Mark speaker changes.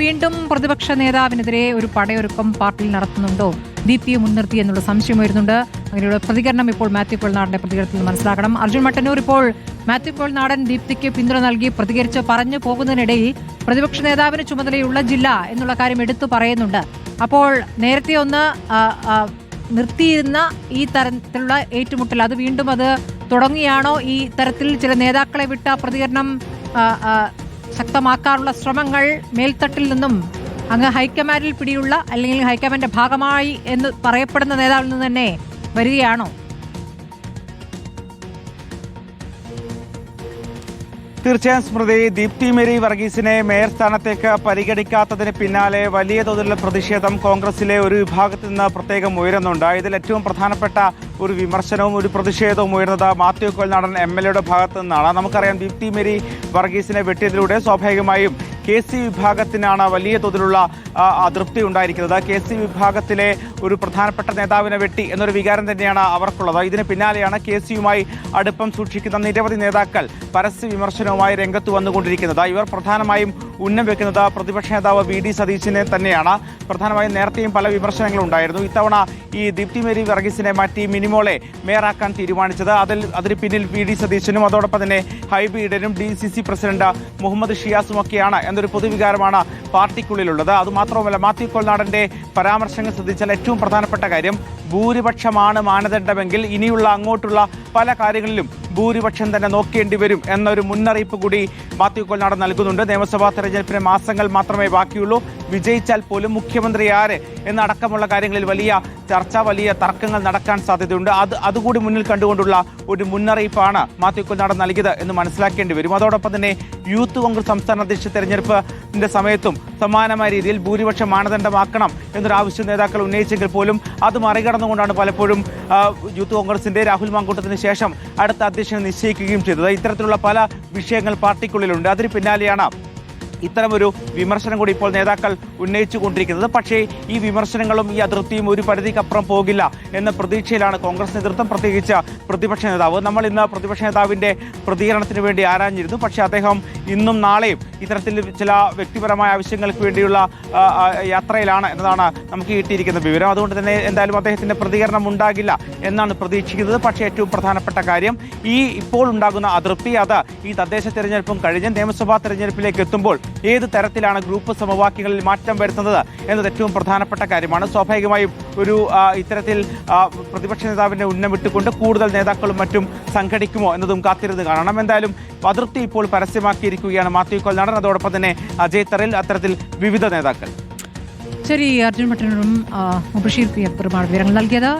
Speaker 1: വീണ്ടും പ്രതിപക്ഷ നേതാവിനെതിരെ ഒരു പടയൊരുക്കം പാർട്ടിയിൽ നടത്തുന്നുണ്ടോ? ദീപ്തിയെ മുൻനിർത്തി എന്നുള്ള സംശയം വരുന്നുണ്ട് അങ്ങനെയുള്ള പ്രതികരണം ഇപ്പോൾ മാത്യു പോൾനാടിന്റെ പ്രതികരണത്തിൽ മനസ്സിലാക്കണം. അർജുൻ മട്ടന്നൂർ ഇപ്പോൾ മാത്യു പോൾനാടൻ ദീപ്തിക്ക് പിന്തുണ നൽകി പ്രതികരിച്ച് പറഞ്ഞു പോകുന്നതിനിടയിൽ പ്രതിപക്ഷ നേതാവിന് ചുമതലയുള്ള ജില്ല എന്നുള്ള കാര്യം എടുത്തു പറയുന്നുണ്ട്. അപ്പോൾ നേരത്തെ ഒന്ന് നിർത്തിയിരുന്ന ഈ തരത്തിലുള്ള ഏറ്റുമുട്ടൽ അത് വീണ്ടും അത് തുടങ്ങിയാണോ? ഈ തരത്തിൽ ചില നേതാക്കളെ വിട്ട പ്രതികരണം ശക്തമാക്കാനുള്ള ശ്രമങ്ങൾ മേൽത്തട്ടിൽ നിന്നും അങ്ങ് ഹൈക്കമാൻഡിൽ പിടിയുള്ള അല്ലെങ്കിൽ ഹൈക്കമാൻഡിന്റെ ഭാഗമായി എന്ന് പറയപ്പെടുന്ന നേതാവിൽ നിന്ന് തന്നെ വരികയാണോ?
Speaker 2: തീർച്ചയായും സ്മൃതി ദീപ്തി മേരി വർഗീസിനെ മേയർ സ്ഥാനത്തേക്ക് പരിഗണിക്കാത്തതിന് പിന്നാലെ വലിയ തോതിലുള്ള പ്രതിഷേധം കോൺഗ്രസിലെ ഒരു വിഭാഗത്തിൽ നിന്ന് പ്രത്യേകം ഉയരുന്നുണ്ട്. ഇതിൽ ഏറ്റവും പ്രധാനപ്പെട്ട ഒരു വിമർശനവും ഒരു പ്രതിഷേധവും ഉയർന്നത് മാത്യു കൊൽനാടൻ എം എൽ എയുടെ ഭാഗത്തു നിന്നാണ്. നമുക്കറിയാം ദീപ്തി മേരി വർഗീസിനെ വെട്ടിയതിലൂടെ സ്വാഭാവികമായും കെ സി വിഭാഗത്തിനാണ് വലിയ തോതിലുള്ള അതൃപ്തി ഉണ്ടായിരിക്കുന്നത്. കെ സി വിഭാഗത്തിലെ ഒരു പ്രധാനപ്പെട്ട നേതാവിനെ വെട്ടി എന്നൊരു വികാരം തന്നെയാണ് അവർക്കുള്ളത്. ഇതിന് പിന്നാലെയാണ് കെ സിയുമായി അടുപ്പം സൂക്ഷിക്കുന്ന നിരവധി നേതാക്കൾ പരസ്യ വിമർശനവുമായി രംഗത്ത് വന്നുകൊണ്ടിരിക്കുന്നത്. ഇവർ പ്രധാനമായും ഉന്നം വെക്കുന്നത് പ്രതിപക്ഷ നേതാവ് വി ഡി സതീശിനെ തന്നെയാണ്. പ്രധാനമായും നേരത്തെയും പല വിമർശനങ്ങളും ഉണ്ടായിരുന്നു. ഇത്തവണ ഈ ദീപ്തി മേരി വർഗീസിനെ മാറ്റി മിനിമോളെ മേയറാക്കാൻ തീരുമാനിച്ചത്. അതിൽ അതിന് പിന്നിൽ വി ഡി സതീശനും അതോടൊപ്പം തന്നെ Hibi ഇഡനും D C C president Muhammad ഷിയാസും ഒക്കെയാണ് എന്നൊരു പൊതുവികാരമാണ് പാർട്ടിക്കുള്ളിലുള്ളത്. അതുമാത്രവുമല്ല മാത്യു കൊൽനാടന്റെ പരാമർശങ്ങൾ ശ്രദ്ധിച്ചാൽ ഏറ്റവും പ്രധാനപ്പെട്ട കാര്യം ഭൂരിപക്ഷമാണ് മാനദണ്ഡമെങ്കിൽ ഇനിയുള്ള അങ്ങോട്ടുള്ള പല കാര്യങ്ങളിലും ഭൂരിപക്ഷം തന്നെ നോക്കേണ്ടി വരും എന്നൊരു മുന്നറിയിപ്പ് കൂടി മാത്യു കൊൽനാടൻ നൽകുന്നുണ്ട്. നിയമസഭാ തെരഞ്ഞെടുപ്പിന് മാസങ്ങൾ മാത്രമേ ബാക്കിയുള്ളൂ. വിജയിച്ചാൽ പോലും മുഖ്യമന്ത്രി ആര് എന്നടക്കമുള്ള കാര്യങ്ങളിൽ വലിയ ചർച്ച വലിയ തർക്കങ്ങൾ നടക്കാൻ സാധ്യതയുണ്ട്. അത് അതുകൂടി മുന്നിൽ കണ്ടുകൊണ്ടുള്ള ഒരു മുന്നറിയിപ്പാണ് മാത്യു കൊൽനാടൻ നൽകിയത് എന്ന് മനസ്സിലാക്കേണ്ടി വരും. അതോടൊപ്പം തന്നെ യൂത്ത് കോൺഗ്രസ് സംസ്ഥാന അധ്യക്ഷ തെരഞ്ഞെടുപ്പിന്റെ സമയത്തും സമാനമായ രീതിയിൽ ഭൂരിപക്ഷം മാനദണ്ഡമാക്കണം എന്നൊരു ആവശ്യം നേതാക്കൾ ഉന്നയിച്ചെങ്കിൽ പോലും അത് മറികടന്നുകൊണ്ടാണ് പലപ്പോഴും യൂത്ത് കോൺഗ്രസിന്റെ രാഹുൽ മാങ്കൂട്ടത്തിന് ശേഷം അടുത്ത അധ്യക്ഷനെ നിശ്ചയിക്കുകയും ചെയ്തത്. ഇത്തരത്തിലുള്ള പല വിഷയങ്ങൾ പാർട്ടിക്കുള്ളിലുണ്ട്. അതിന് പിന്നാലെയാണ് ഇത്തരമൊരു വിമർശനം കൂടി ഇപ്പോൾ നേതാക്കൾ ഉന്നയിച്ചു കൊണ്ടിരിക്കുന്നത് പക്ഷേ ഈ വിമർശനങ്ങളും ഈ അതിർത്തിയും ഒരു പരിധിക്കപ്പുറം പോകില്ല എന്ന പ്രതീക്ഷയിലാണ് കോൺഗ്രസ് നേതൃത്വം പ്രത്യേകിച്ച് പ്രതിപക്ഷ നേതാവ്. നമ്മൾ ഇന്ന് പ്രതിപക്ഷ നേതാവിന്റെ പ്രതികരണത്തിന് വേണ്ടി ആരാഞ്ഞിരുന്നു. പക്ഷേ അദ്ദേഹം ഇന്നും നാളെയും ഇത്തരത്തിൽ ചില വ്യക്തിപരമായ ആവശ്യങ്ങൾക്ക് വേണ്ടിയുള്ള യാത്രയിലാണ് എന്നതാണ് നമുക്ക് കിട്ടിയിരിക്കുന്ന വിവരം. അതുകൊണ്ട് തന്നെ എന്തായാലും അദ്ദേഹത്തിന്റെ പ്രതികരണം ഉണ്ടാകില്ല എന്നാണ് പ്രതീക്ഷിക്കുന്നത്. പക്ഷേ ഏറ്റവും പ്രധാനപ്പെട്ട കാര്യം ഈ ഇപ്പോൾ ഉണ്ടാകുന്ന അതൃപ്തി അത് ഈ തദ്ദേശ തെരഞ്ഞെടുപ്പും കഴിഞ്ഞ് നിയമസഭാ തെരഞ്ഞെടുപ്പിലേക്ക് എത്തുമ്പോൾ ഏത് തരത്തിലാണ് ഗ്രൂപ്പ് സമവാക്യങ്ങളിൽ മാറ്റം വരുത്തുന്നത് എന്നത് ഏറ്റവും പ്രധാനപ്പെട്ട കാര്യമാണ്. സ്വാഭാവികമായും ഒരു ഇത്തരത്തിൽ പ്രതിപക്ഷ നേതാവിന്റെ ഉന്നം വിട്ടുകൊണ്ട് കൂടുതൽ നേതാക്കളും മറ്റും സംഘടിക്കുമോ എന്നതും കാത്തിരുന്ന് കാണണം. എന്തായാലും അതിർത്തി ഇപ്പോൾ പരസ്യമാക്കിയിരിക്കുകയാണ് മാത്യു കൊൽനാടൻ. അതോടൊപ്പം തന്നെ അജയ് തറിൽ അത്തരത്തിൽ വിവിധ നേതാക്കൾ.
Speaker 1: ശരി അർജുൻ ഭട്ടനും ബഷീർ പി അക്ബറുമാണ് വിവരങ്ങൾ നൽകിയത്.